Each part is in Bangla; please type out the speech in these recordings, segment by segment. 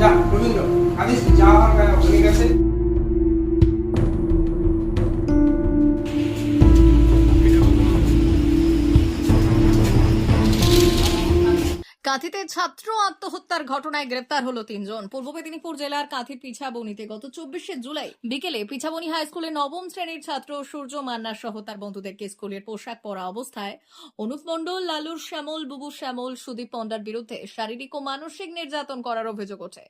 যা রবীন্দ্র আদিস যা হওয়ার হয়ে গেছে। কাঁথিতে ছাত্র আত্মহত্যার ঘটনায় গ্রেপ্তার হলো তিনজন। পূর্ব মেদিনীপুর জেলার কাঁথির পিছাবনিতে গত চব্বিশে জুলাই বিকেলে পিছাবনি হাই স্কুলে নবম শ্রেণির ছাত্র সূর্য মান্না সহ তার বন্ধুদেরকে স্কুলের পোশাক পরা অবস্থায় অনুপ মণ্ডল, লালুর শ্যামল, বুবু শ্যামল, সুদীপ পণ্ডার বিরুদ্ধে শারীরিক ও মানসিক নির্যাতন করার অভিযোগ ওঠে।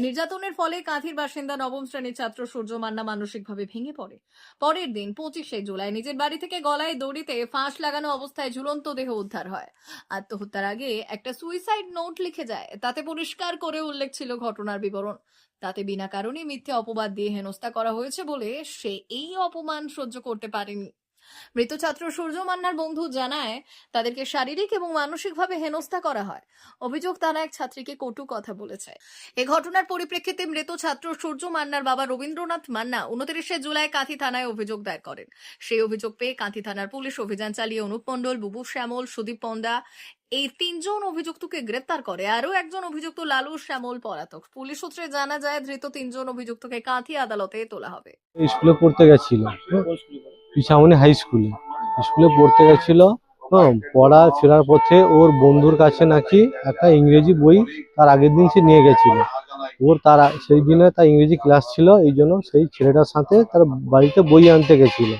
নির্যাতনের ফলে কাঁথির বাসিন্দা নবম শ্রেণির ছাত্র সূর্য মান্না মানসিকভাবে ভেঙে পড়ে। পরের দিন পঁচিশে জুলাই নিজের বাড়ি থেকে গলায় দড়িতে ফাঁস লাগানো অবস্থায় ঝুলন্ত দেহ উদ্ধার হয়। আত্মহত্যার আগে একটা সুইসাইড নোট লিখে যায়। তাতে পরিষ্কার করে উল্লেখ ছিল ঘটনার বিবরণ। তাতে বিনা কারণে মিথ্যে অপবাদ দিয়ে হেনস্থা করা হয়েছে বলে সে এই অপমান সহ্য করতে পারেনি। মৃত ছাত্র সূর্য মান্নার বন্ধু জানায়, তাদেরকে শারীরিক এবং মানসিকভাবে হেনস্থা করা হয়। অভিযোগ তারা এক ছাত্রীকে কটু কথা বলেছে। এ ঘটনার পরিপ্রেক্ষিতে মৃত ছাত্র সূর্য মান্নার বাবা রবীন্দ্রনাথ মান্না উনত্রিশে জুলাই কাঁথি থানায় অভিযোগ দায়ের করেন। সেই অভিযোগ পেয়ে কাঁথি থানার পুলিশ অভিযান চালিয়ে অনুপ মণ্ডল, বুবু শ্যামল, সুদীপ পণ্ডা এই তিনজন অভিযুক্তকে গ্রেপ্তার করে। আরও একজন অভিযুক্ত লালু শ্যামল পলাতক। পুলিশ সূত্রে জানা যায়, ধৃত তিনজন অভিযুক্তকে কাঁথি আদালতে তোলা হবে। স্কুলে পড়তে গেছিল। পিছামনি হাই স্কুলে স্কুলে পড়তে গেছিল হ্যাঁ পড়া ফেরার পথে ওর বন্ধুর কাছে নাকি একটা ইংরেজি বই তার আগের দিন সে নিয়ে গেছিল। ওর তার সেই দিনে তার ইংরেজি ক্লাস ছিল, এই জন্য সেই ছেলেটার সাথে তার বাড়িতে বই আনতে গেছিল।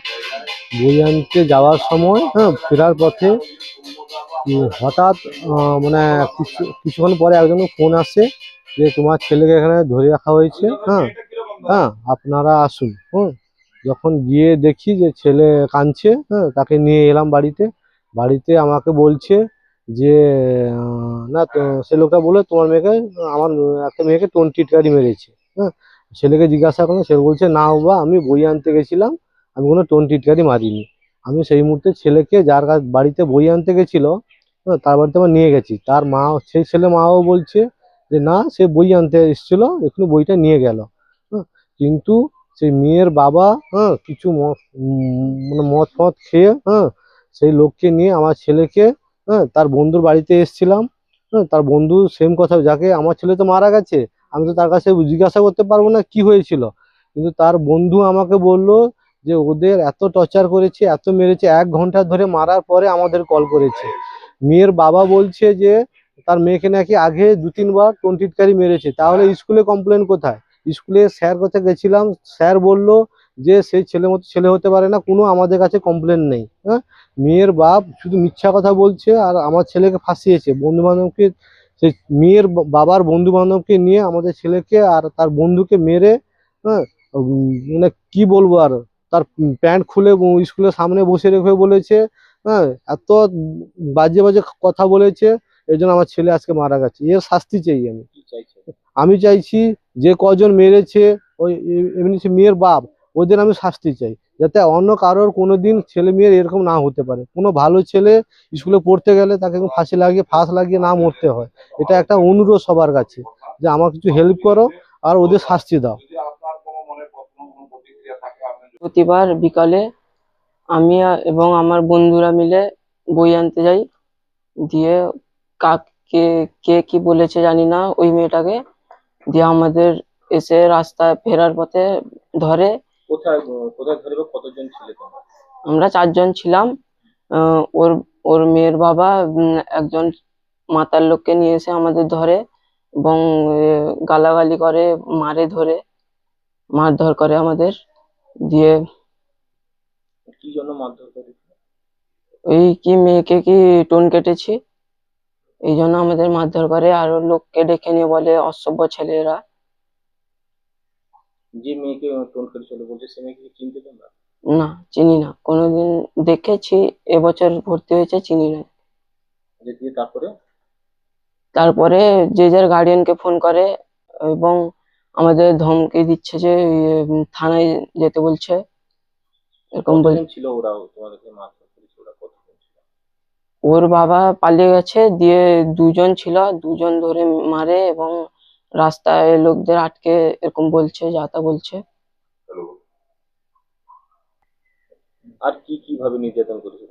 বই আনতে যাওয়ার সময় হ্যাঁ ফেরার পথে হঠাৎ মানে কিছু, কিছুক্ষণ পরে একজন ফোন আসে যে, তোমার ছেলেকে এখানে ধরে রাখা হয়েছে হ্যাঁ হ্যাঁ আপনারা আসুন হুম যখন গিয়ে দেখি যে ছেলে কাঁদছে হ্যাঁ তাকে নিয়ে এলাম বাড়িতে। বাড়িতে আমাকে বলছে যে না, তো সে লোকটা বলে তোমার মেয়েকে, আমার একটা মেয়েকে টোনটিট গাড়ি মেরেছে। হ্যাঁ ছেলেকে জিজ্ঞাসা করলাম, সে বলছে, না বাবা, আমি বই আনতে গেছিলাম, আমি কোনো টোনটিট গাড়ি মারিনি। আমি সেই মুহূর্তে ছেলেকে যার বাড়িতে বই আনতে গেছিল হ্যাঁ তার বাড়িতে আমার নিয়ে গেছি। তার মা, সেই ছেলে মাও বলছে যে, না, সে বই আনতে এসেছিল, এক্ষুনি বইটা নিয়ে গেল। হ্যাঁ কিন্তু সেই মেয়ের বাবা হ্যাঁ কিছু মানে মদ ফদ খেয়ে হ্যাঁ সেই লোককে নিয়ে আমার ছেলেকে হ্যাঁ তার বন্ধুর বাড়িতে এসেছিলাম হ্যাঁ তার বন্ধু সেম কথা, যাকে আমার ছেলে তো মারা গেছে, আমি তো তার কাছে জিজ্ঞাসা করতে পারব না কি হয়েছিল। কিন্তু তার বন্ধু আমাকে বলল যে ওদের এত টর্চার করেছে, এত মেরেছে, এক ঘণ্টা ধরে মারার পরে আমাদের কল করেছে। মেয়ের বাবা বলছে যে, তার মেয়েকে নাকি আগে দু তিনবার টোনটিটকারি মেরেছে, তাহলে স্কুলে কমপ্লেন কোথায়? স্কুলে স্যার কাছে গেছিলাম, স্যার বলল যে সেই ছেলে মতো ছেলে হতে পারে না, কোনো আমাদের কাছে কমপ্লেন নেই। হ্যাঁ? মেয়ের বাপ শুধু মিথ্যা কথা বলছে আর আমার ছেলেকে ফাঁসিয়েছে। বন্ধু বান্ধবকে সেই মেয়ের বাবার বন্ধু বান্ধবকে নিয়ে আমাদের ছেলেকে আর তার বন্ধুকে মেরে হ্যাঁ? মানে কি বলব আর, তার প্যান্ট খুলে স্কুলের সামনে বসে রেখে বলেছে হ্যাঁ? এত বাজে বাজে কথা বলেছে এই জন্য আমার ছেলে আজকে মারা গেছে। এর শাস্তি চাই আমি। আমি চাইছি যে কজন মেরেছে ওই এমনি মেয়ের বাপ ওদের আমি শাস্তি চাই। যাতে অন্য কারোর কোনো দিন ছেলে মেয়ের এরকম না হতে পারে। কোনো ভালো ছেলে স্কুলে পড়তে গেলে তাকে ফাঁসি লাগিয়ে ফাঁস লাগিয়ে না মরতে হয়। এটা একটা অনুরোধ সবার কাছে যে আমার কিছু হেল্প করো আর ওদের শাস্তি দাও। প্রতিবার বিকালে আমি এবং আমার বন্ধুরা মিলে বই আনতে যাই। দিয়ে কাক কে কে বলেছে জানি না ওই মেয়েটাকে দিয়ে আমাদের এসে রাস্তায় ফেরার পথে ধরে। কোথায় কোথায় ধরে কতজন ছিলে তোমরা? আমরা চারজন ছিলাম। ওর ওর মেয়ের বাবা একজন মাতার লোককে নিয়ে এসে আমাদের ধরে এবং গালাগালি করে মারে ধরে মারধর করে আমাদের দিয়ে। কি জন্য মারধর করেছিল? ওই কি মেয়েকে কি টোন কেটেছি? এই জন্য আমাদের মারধর করে। আরও লোককে ডেকে নিয়ে বলে অসভ্য ছেলেরা। যে মেয়েকে টোন করেছিল বলছে সে মেয়েকে চিনতে তোমরা? না চিনি না। কোনোদিন দেখেছি এবছর ভর্তি হয়েছে চিনি না। যে দিয়ে তারপরে? তারপরে যে যার গার্ডিয়ানকে ফোন করে এবং আমাদের ধমকি দিচ্ছে যে ইয়ে, থানায় যেতে বলছে। এরকম বল কতজন ছিল ওরা তোমাদেরকে মারধর করেছে ওরা কতজন ছিল ওর বাবা পালিয়ে গেছে দিয়ে দুজন ছিল দুজন ধরে মারে এবং রাস্তায় লোকদের আটকে এরকম বলছে যা তা বলছে। আর কি কীভাবে নির্যাতন করেছে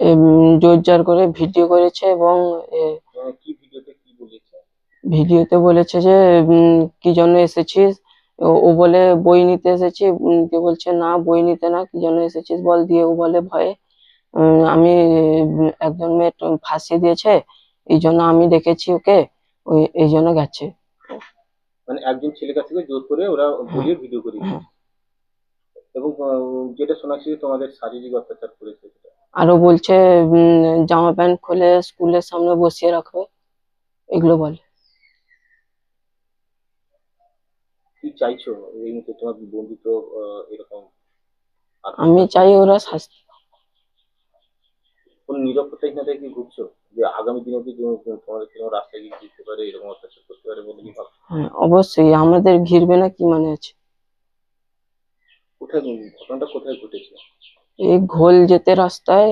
এম, জোরজার করে ভিডিও করেছে এবং আহ, কি ভিডিওতে কি বলেছে? ভিডিওতে বলেছে যে কি জন্য এসেছিস? ও বলে বই নিতে এসেছি। বলছে না বই নিতে না কি জন্য এসেছিস বল? দিয়ে ও বলে ভয়ে। আমি একজন মেয়ে ফাঁসিয়ে দিয়েছে এই জন্য আমি দেখেছি ওকে ওই এই জন্য গেছে। মানে একজন ছেলের কাছ থেকে জোর করে ওরা বলিয়ে ভিডিও করে দিয়েছে। এবং যেটা শোনাচ্ছি তোমাদের শারীরিক অত্যাচার করেছে সেটা। আরও বলছে জামা প্যান্ট খুলে স্কুলের সামনে বসিয়ে রাখবে এগুলো বলে। কি চাইছো? এই মুহূর্তে তোমার বন্ধু তো এরকম? আমি চাই ওরা শাস্তি কোন নিরাপত্তাহীনতায় কি ভুগছো যে আগামী দিনে কি তোমাদের কোনো রাস্তায় গিয়ে ঘুরতে পারে এরকম অত্যাচার করতে পারে বলে কি ভাবছ? হ্যাঁ অবশ্যই। আমাদের ঘিরবে না কি মানে আছে? কোথায় ঘটনাটা কোথায় ঘটেছে? এই ঘোল যেতে রাস্তায়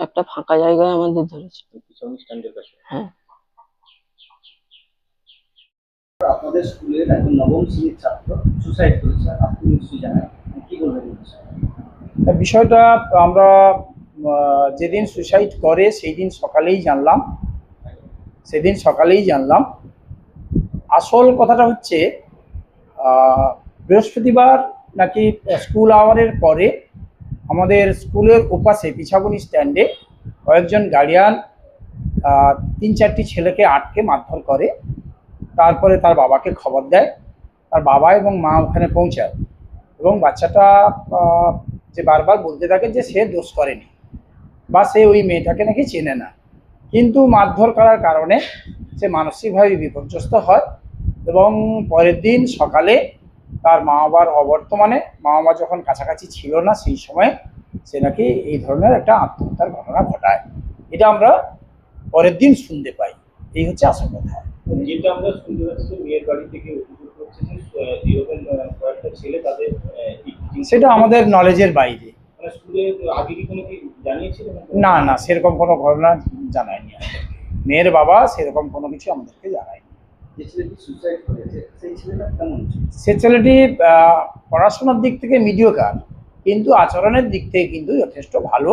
একটা ফাঁকা জায়গায় আমাদের ধরেছে। পিছনে স্ট্যান্ডের কাছে? হ্যাঁ। আপনাদের স্কুলের একজন নবম শ্রেণির ছাত্র সুসাইড করেছে আপনি নিশ্চয়ই জানেন। কি বলবেন বিষয়টা আমরা যেদিন সুসাইড করে সেই দিন সকালেই জানলাম। সেদিন সকালেই জানলাম। আসল কথাটা হচ্ছে বৃহস্পতিবার নাকি স্কুল আওয়ারের পরে আমাদের স্কুলের ওপাশে পিছাবনি স্ট্যান্ডে কয়েকজন গার্ডিয়ান তিন চারটি ছেলেকে আটকে মারধর করে। তারপরে তার বাবাকে খবর দেয়। তার বাবা এবং মা ওখানে পৌঁছায়। এবং বাচ্চাটা যে বারবার বলতে থাকে যে সে দোষ করেনি। বা সে ওই মেয়েটাকে নাকি চেনে না। কিন্তু মারধর করার কারণে সে মানসিকভাবে বিপর্যস্ত হয় এবং পরের দিন সকালে তার মা বাবার অবর্তমানে মা বাবা যখন কাছাকাছি ছিল না সেই সময় সে নাকি এই ধরনের একটা আত্মহত্যার ঘটনা ঘটায়। এটা আমরা পরের দিন শুনতে পাই। এই হচ্ছে আসল কথা। যেটা আমরা শুনতে পাচ্ছি মেয়ের বাড়ি থেকে সেটা আমাদের নলেজের বাইরে। না না সেরকম কোনো ঘটনা জানায়নি মেয়ের বাবা সেরকম কোনো কিছু আমাদেরকে জানায়নি। যে ছেলেটি সুসাইড করেছে সেই ছেলেটা কেমন ছিল? সে ছেলেটি পড়াশোনার দিক থেকে মিডিওকার কিন্তু আচরণের দিক থেকে কিন্তু যথেষ্ট ভালো।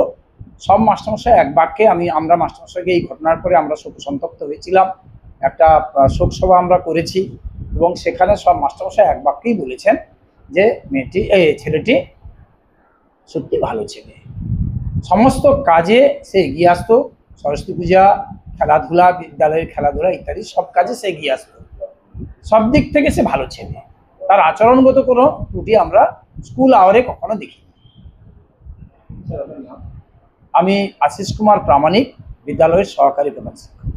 সব মাস্টারমশাই এক বাক্যে আমি আমরা মাস্টারমশাইকে এই ঘটনার পরে আমরা শোক সন্তপ্ত হয়েছিলাম। একটা শোকসভা আমরা করেছি এবং সেখানে সব মাস্টারমশাই এক বাক্যেই বলেছেন যে মেয়েটি এই ছেলেটি সত্যি ভালো ছেলে। সমস্ত কাজে সে এগিয়ে আসতো। সরস্বতী পূজা, খেলাধুলা, বিদ্যালয়ের খেলাধুলা ইত্যাদি সব কাজে সে এগিয়ে আসতো। সব দিক থেকে সে ভালো ছেলে। তার আচরণগত কোনো ত্রুটি আমরা স্কুল আওয়ারে কখনো দেখি আমি আশিস কুমার প্রামাণিক, বিদ্যালয়ের সহকারী প্রধান শিক্ষক